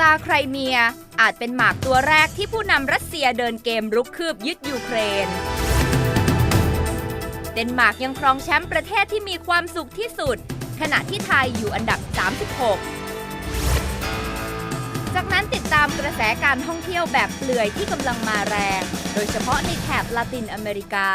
ตาไครเมีย อาจเป็นหมากตัวแรกที่ผู้นำรัสเซียเดินเกมรุกคืบยึดยูเครน เดนมาร์กยังครองแชมป์ประเทศที่มีความสุขที่สุด ขณะที่ไทยอยู่อันดับ 36 จากนั้นติดตามกระแสการท่องเที่ยวแบบเปลือยที่กำลังมาแรง โดยเฉพาะในแถบลาตินอเมริกา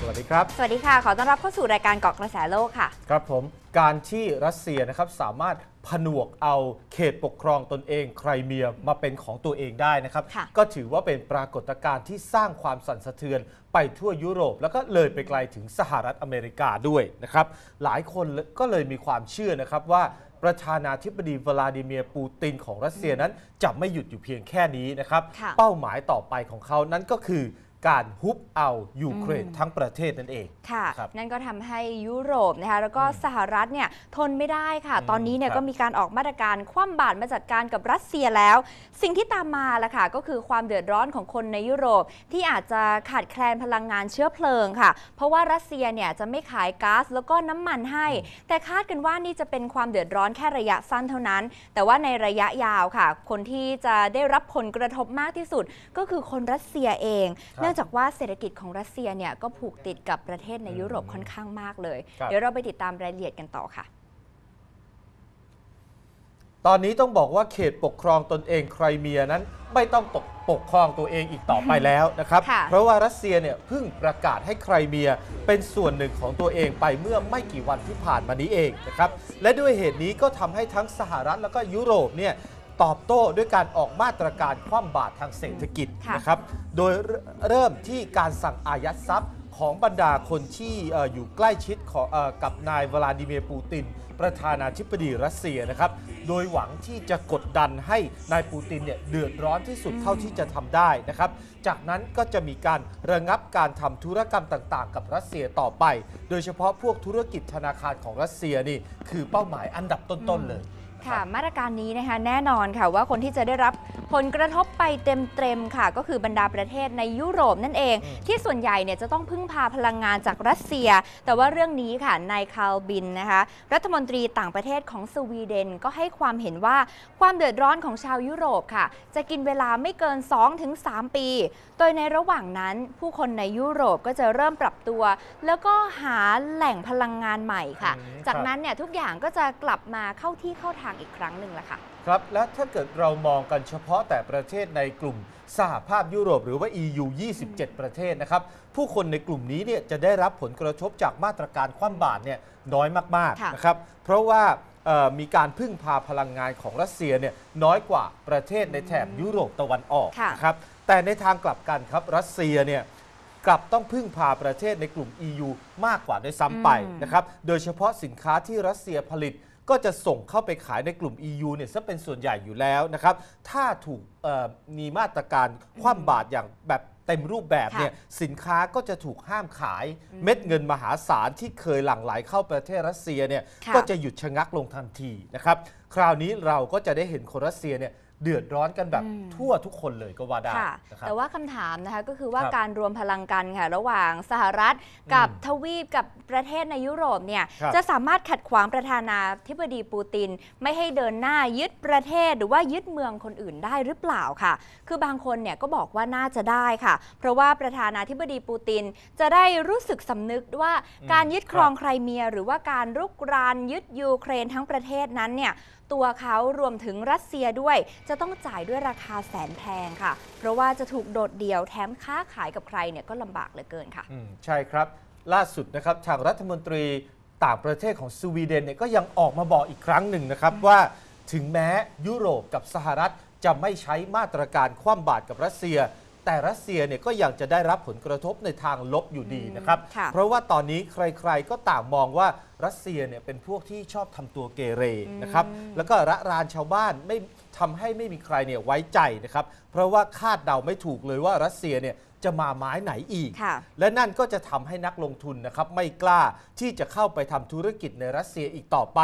สวัสดีครับ สวัสดีค่ะ ขอต้อนรับเข้าสู่รายการเกาะกระแสโลกค่ะ ครับผม การที่รัสเซียนะครับสามารถผนวกเอาเขตปกครองตนเองไครเมียมาเป็นของตัวเองได้นะครับ ค่ะ ก็ถือว่าเป็นปรากฏการณ์ที่สร้างความสั่นสะเทือนไปทั่วยุโรป แล้วก็เลยไปไกลถึงสหรัฐอเมริกาด้วยนะครับ หลายคนก็เลยมีความเชื่อนะครับว่าประธานาธิบดีวลาดิเมียร์ปูตินของรัสเซียนั้นจะไม่หยุดอยู่เพียงแค่นี้นะครับ ค่ะ เป้าหมายต่อไปของเขานั้นก็คือ การฮุบเอายูเครนอืมทั้งประเทศนั่นเองค่ะครับนั่นก็ทำให้ยุโรปนะคะแล้วก็สหรัฐเนี่ยทนไม่ได้ค่ะอืมตอนนี้เนี่ยครับก็มีการออกมาตรการคว่ำบาตรมาจัดการกับรัสเซียแล้ว สิ่งที่ตามมาล่ะค่ะ ก็คือความเดือดร้อนของคนในยุโรป ที่อาจจะขาดแคลนพลังงานเชื้อเพลิงค่ะ เพราะว่ารัสเซียเนี่ยจะไม่ขายก๊าซแล้วก็น้ำมันให้ แต่คาดกันว่านี่จะเป็นความเดือดร้อนแค่ระยะสั้นเท่านั้น แต่ว่าในระยะยาวค่ะ คนที่จะได้รับผลกระทบมากที่สุด ก็คือคนรัสเซียเองครับเนื่องจากว่าเศรษฐกิจของรัสเซียเนี่ยก็ผูกติดกับประเทศในยุโรปอืมค่อนข้างมากเลย ครับ เดี๋ยวเราไปติดตามรายละเอียดกันต่อค่ะ ตอนนี้ต้องบอกว่าเขตปกครองตนเองไครเมียนั้นไม่ต้องตกปกครองตัวเองอีกต่อไปแล้วนะครับ ค่ะ เพราะว่ารัสเซียเนี่ยเพิ่งประกาศให้ไครเมียเป็นส่วนหนึ่งของตัวเองไปเมื่อไม่กี่วันที่ผ่านมานี้เองนะครับ และด้วยเหตุนี้ก็ทำให้ทั้งสหรัฐแล้วก็ยุโรปเนี่ย ตอบโต้ด้วยการออกมาตรการคว่ำบาตรทางเศรษฐกิจค่ะ นะครับ โดยเริ่มที่การสั่งอายัดทรัพย์ของบรรดาคนที่เอ่ออยู่ใกล้ชิดของเออกับนายวลาดิเมียร์ปูติน ประธานาธิบดีรัสเซียนะครับ โดยหวังที่จะกดดันให้นายปูตินเนี่ยเดือดร้อนที่สุดเท่าที่จะทำได้นะครับ จากนั้นก็จะมีการระงับการทำธุรกรรมต่างๆ กับรัสเซียต่อไป โดยเฉพาะพวกธุรกิจธนาคารของรัสเซียนี่คือเป้าหมายอันดับต้นๆเลย ค่ะ มาตรการนี้นะคะแน่นอนค่ะว่าคนที่จะได้รับผลกระทบไปเต็มๆค่ะ ก็คือบรรดาประเทศในยุโรปนั่นเองอืมที่ส่วนใหญ่เนี่ยจะต้องพึ่งพาพลังงานจากรัสเซีย แต่ว่าเรื่องนี้ค่ะนายคาร์ลบินนะคะรัฐมนตรีต่างประเทศของสวีเดนก็ให้ความเห็นว่าความเดือดร้อนของชาวยุโรปค่ะ จะกินเวลาไม่เกิน 2-3 ปี โดยในระหว่างนั้นผู้คนในยุโรปก็จะเริ่มปรับตัว แล้วก็หาแหล่งพลังงานใหม่ค่ะอืมจากครับนั้นเนี่ยทุกอย่างก็จะกลับมาเข้าที่เข้าทางอีกครั้งหนึ่งละค่ะ ครับ และถ้าเกิดเรามองกันเฉพาะแต่ประเทศในกลุ่มสหภาพยุโรปหรือว่า EU 27 ประเทศนะครับ ผู้คนในกลุ่มนี้เนี่ยจะได้รับผลกระทบจากมาตรการคว่ำบาตรเนี่ยน้อยมากค่ะๆนะครับ เพราะว่าเอ่อมีการพึ่งพาพลังงานของรัสเซียเนี่ยน้อยกว่าประเทศในแถบยุโรปตะวันออกค่ะนะครับแต่ในทางกลับกันครับรัสเซียเนี่ยกลับต้องพึ่งพาประเทศในกลุ่ม EU มากกว่าด้วยซ้ำไปอืมนะครับโดยเฉพาะสินค้าที่รัสเซียผลิต ก็จะส่งเข้าไปขายในกลุ่ม EU เนี่ยซะเป็นส่วนใหญ่อยู่แล้วนะครับ ถ้าถูกเอ่อมีมาตรการคว่ำบาตรอย่างแบบเต็มรูปแบบเนี่ยสินค้าก็จะถูกห้ามขายเม็ดเงินมหาศาลที่เคยหลั่งไหลเข้าประเทศรัสเซียเนี่ยค่ะก็จะหยุดชะงักลงทันทีนะครับ คราวนี้เราก็จะได้เห็นคนรัสเซียเนี่ย เดือดร้อนกันแบบอืมทั่วทุกคนเลยก็ว่าได้ค่ะนะครับแต่ว่าคำถามนะคะก็คือว่าครับการรวมพลังกันค่ะระหว่างสหรัฐกับอืมทวีปกับประเทศในยุโรปเนี่ยครับจะสามารถขัดขวางประธานาธิบดีปูติน ไม่ให้เดินหน้ายึดประเทศหรือว่ายึดเมืองคนอื่นได้หรือเปล่าค่ะ คือบางคนเนี่ยก็บอกว่าน่าจะได้ค่ะ เพราะว่าประธานาธิบดีปูตินจะได้รู้สึกสำนึกว่าอืมการยึดครองครับไครเมีย หรือว่าการรุกรานยึดยูเครนทั้งประเทศนั้นเนี่ยตัวเขารวมถึงรัสเซียด้วยจะต้องจ่ายด้วยราคาแสนแพงค่ะ เพราะว่าจะถูกโดดเดี่ยวแถมค้าขายกับใครเนี่ยก็ลำบากเหลือเกินค่ะ อืมใช่ครับ ล่าสุดนะครับทางรัฐมนตรีต่างประเทศของสวีเดนเนี่ยก็ยังออกมาบอกอีกครั้งหนึ่งนะครับว่าถึงแม้ยุโรปกับสหรัฐจะไม่ใช้มาตรการคว่ำบาตรกับรัสเซีย แต่รัสเซียเนี่ยก็ยังจะได้รับผลกระทบในทางลบอยู่ดีนะครับ ค่ะ เพราะว่าตอนนี้ใครๆก็ต่างมองว่ารัสเซียเนี่ยเป็นพวกที่ชอบทำตัวเกเรนะครับอืมแล้วก็ระรานชาวบ้านไม่ ททำให้ไม่มีใครเนี่ยไว้ใจนะครับ เพราะว่าคาดเดาไม่ถูกเลยว่ารัสเซียเนี่ยจะมาไม้ไหนอีก ค่ะ และนั่นก็จะทำให้นักลงทุนนะครับไม่กล้าที่จะเข้าไปทำธุรกิจในรัสเซียอีกต่อไป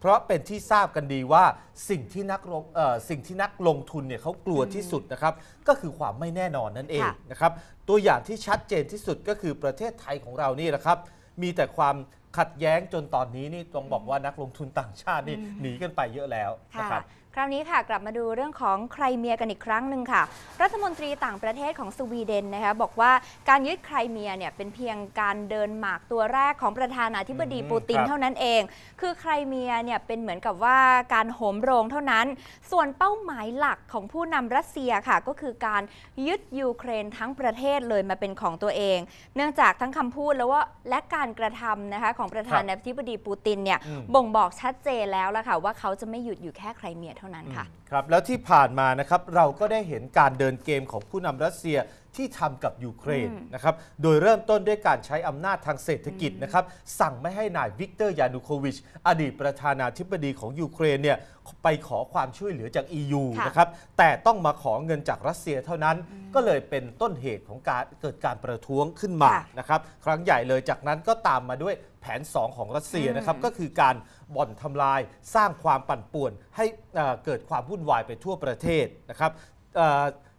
เพราะเป็นที่ทราบกันดีว่าสิ่งที่นักลงเอ่อสิ่งที่นักลงทุนเนี่ยเขากลัวที่สุดนะครับ ก็คือความไม่แน่นอนนั่นเองค่ะ นะครับ ตัวอย่างที่ชัดเจนที่สุดก็คือประเทศไทยของเรานี่แหละครับ มีแต่ความขัดแย้งจนตอนนี้นี่ต้องบอกว่านักลงทุนต่างชาตินี่หนีกันไปเยอะแล้วนะค่ะ ครับ คราวนี้ค่ะกลับมาดูเรื่องของไครเมียกันอีกครั้งหนึ่งค่ะ รัฐมนตรีต่างประเทศของสวีเดนนะคะบอกว่าการยึดไครเมียเนี่ยเป็นเพียงการเดินหมากตัวแรกของประธานาธิบดีอืมปูตินครับเท่านั้นเอง คือไครเมียเนี่ยเป็นเหมือนกับว่าการโหมโรงเท่านั้น ส่วนเป้าหมายหลักของผู้นำรัสเซียค่ะ ก็คือการยึดยูเครนทั้งประเทศเลยมาเป็นของตัวเอง เนื่องจากทั้งคำพูดแล้วว่าและการกระทำนะคะของประธานาธิบดีปูตินเนี่ยอืมบ่งบอกชัดเจนแล้วละค่ะว่าเขาจะไม่หยุดอยู่แค่ไครเมียเท่านั้นค่ะครับแล้วที่ผ่านมานะครับเราก็ได้เห็นการเดินเกมของผู้นำรัสเซียที่ทำกับยูเครนอืมนะครับโดยเริ่มต้นด้วยการใช้อำนาจทางเศรษฐกิจนะครับสั่งไม่ให้นายวิกเตอร์ยานุโควิช อดีตประธานาธิบดีของยูเครนเนี่ยไปขอความช่วยเหลือจาก EU ค่ะนะครับแต่ต้องมาขอเงินจากรัสเซียเท่านั้นก็เลยเป็นต้นเหตุของการเกิดการประท้วงขึ้นมา ค่ะ นะครับครั้งใหญ่เลยจากนั้นก็ตามมาด้วยแผน 2 ของรัสเซียนะครับอืมก็คือการบ่อนทำลายสร้างความปั่นป่วนให้เอ่อเกิดความวุ่นวายไปทั่วประเทศนะครับ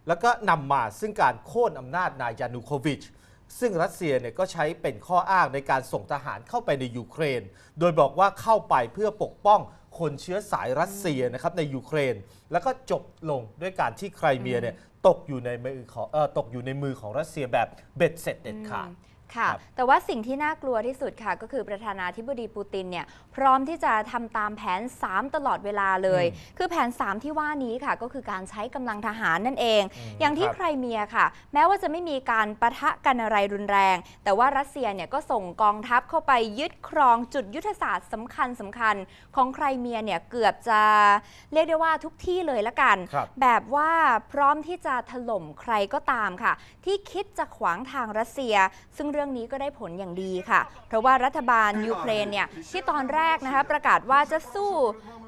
แล้วก็นำมาซึ่งการโค่นอำนาจนายยานูโควิช ซึ่งรัสเซียเนี่ยก็ใช้เป็นข้ออ้างในการส่งทหารเข้าไปในยูเครน โดยบอกว่าเข้าไปเพื่อปกป้องคนเชื้อสายรัสเซียนะครับในยูเครน แล้วก็จบลงด้วยการที่ไครเมียเนี่ยตกอยู่ในมือของออตกอยู่ในมือของรัสเซียแบบเบ็ดเสร็จเด็ดขาด ค่ะครับแต่ว่าสิ่งที่น่ากลัวที่สุดค่ะ ก็คือประธานาธิบดีปูตินเนี่ยพร้อมที่จะทำตามแผน 3 ตลอดเวลาเลยอืมคือแผน 3 ที่ว่านี้ค่ะ ก็คือการใช้กำลังทหารนั่นเองอืมอย่างที่ครับไครเมียค่ะ แม้ว่าจะไม่มีการประทะกันอะไรรุนแรง แต่ว่ารัสเซียเนี่ยก็ส่งกองทัพเข้าไปยึดครองจุดยุทธศาสตร์สำคัญสำคัญของไครเมียเนี่ยเกือบจะเรียกได้ว่าทุกที่เลยละกันครับแบบว่าพร้อมที่จะถล่มใครก็ตามค่ะ ที่คิดจะขวางทางรัสเซีย ซึ่งเรื่องนี้ก็ได้ผลอย่างดีค่ะ เพราะว่ารัฐบาลยูเครนเนี่ยที่ตอนแรกนะคะประกาศว่าจะสู้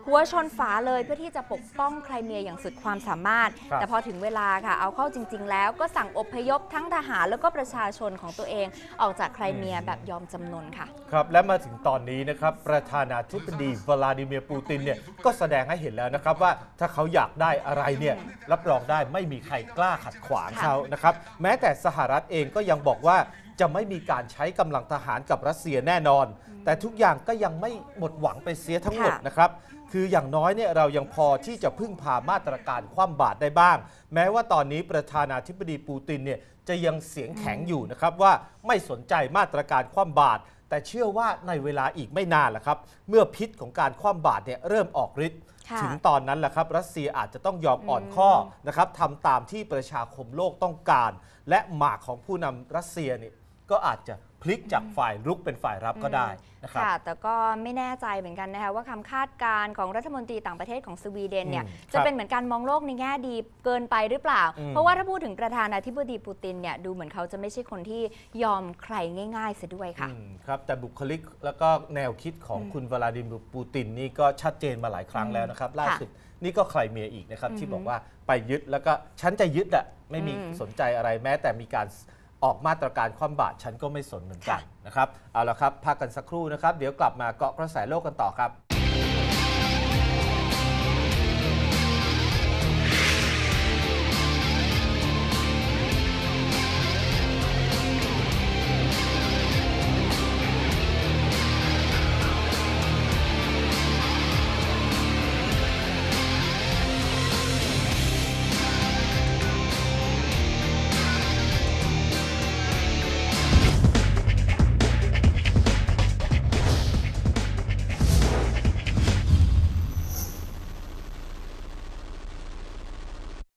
หัวชนฝาเลยเพื่อที่จะปกป้องไครเมียอย่างสุดความสามารถครับแต่พอถึงเวลาค่ะ เอาเข้าจริง ๆ แล้วก็สั่งอพยพทั้งทหารแล้วก็ประชาชนของตัวเองออกจากไครเมียแบบยอมจำนนค่ะ ครับ และมาถึงตอนนี้นะครับ ประธานาธิบดีวลาดิเมียร์ปูตินเนี่ยก็แสดงให้เห็นแล้วนะครับว่าถ้าเขาอยากได้อะไรเนี่ยรับรองได้ไม่มีใครกล้าขัดขวางค่ะเขานะครับแม้แต่สหรัฐเองก็ยังบอกว่า จะไม่มีการใช้กำลังทหารกับรัสเซียแน่นอน แต่ทุกอย่างก็ยังไม่หมดหวังไปเสียทั้งหมดค่ะ นะครับ คืออย่างน้อยเนี่ยเรายังพอที่จะพึ่งพามาตรการคว่ำบาตรได้บ้าง แม้ว่าตอนนี้ประธานาธิบดีปูตินเนี่ยจะยังเสียงแข็งอยู่นะครับว่าไม่สนใจมาตรการคว่ำบาตรแต่เชื่อว่าในเวลาอีกไม่นานแหละครับ เมื่อพิษของการคว่ำบาตรเนี่ยเริ่มออกฤทธิ์ ค่ะ ถึงตอนนั้นแหละครับ รัสเซียอาจจะต้องยอมอ่อนข้อนะครับทำตามที่ประชาคมโลกต้องการ และหมากของผู้นำรัสเซียเนี่ย ก็อาจจะพลิกจากฝ่ายรุกเป็นฝ่ายรับก็ได้นะครับ ค่ะ แต่ก็ไม่แน่ใจเหมือนกันนะคะว่าคำคาดการณ์ของรัฐมนตรีต่างประเทศของสวีเดนเนี่ยอืมจะครับเป็นเหมือนการมองโลกในแง่ดีเกินไปหรือเปล่าอืมเพราะว่าถ้าพูดถึงประธานาธิบดีปูตินเนี่ยดูเหมือนเขาจะไม่ใช่คนที่ยอมใครง่ายๆเสียด้วยค่ะอืมครับแต่บุคลิกแล้วก็แนวคิดของคุณวลาดิเมียร์ปูตินนี่ก็ชัดเจนมาหลายครั้งแล้วนะครับล่าสุดนี่ก็ใครเมียอีกนะครับอือฮึที่บอกว่าไปยึดแล้วก็ฉันจะยึดอะไม่มีอืมสนใจอะไรแม้แต่มีการ ออกมาตรการคว่ำบาตรฉันก็ไม่สนเหมือนกันค่ะนะครับเอาละครับพักกันสักครู่นะครับ เดี๋ยวกลับมาเกาะกระแสโลกกันต่อครับ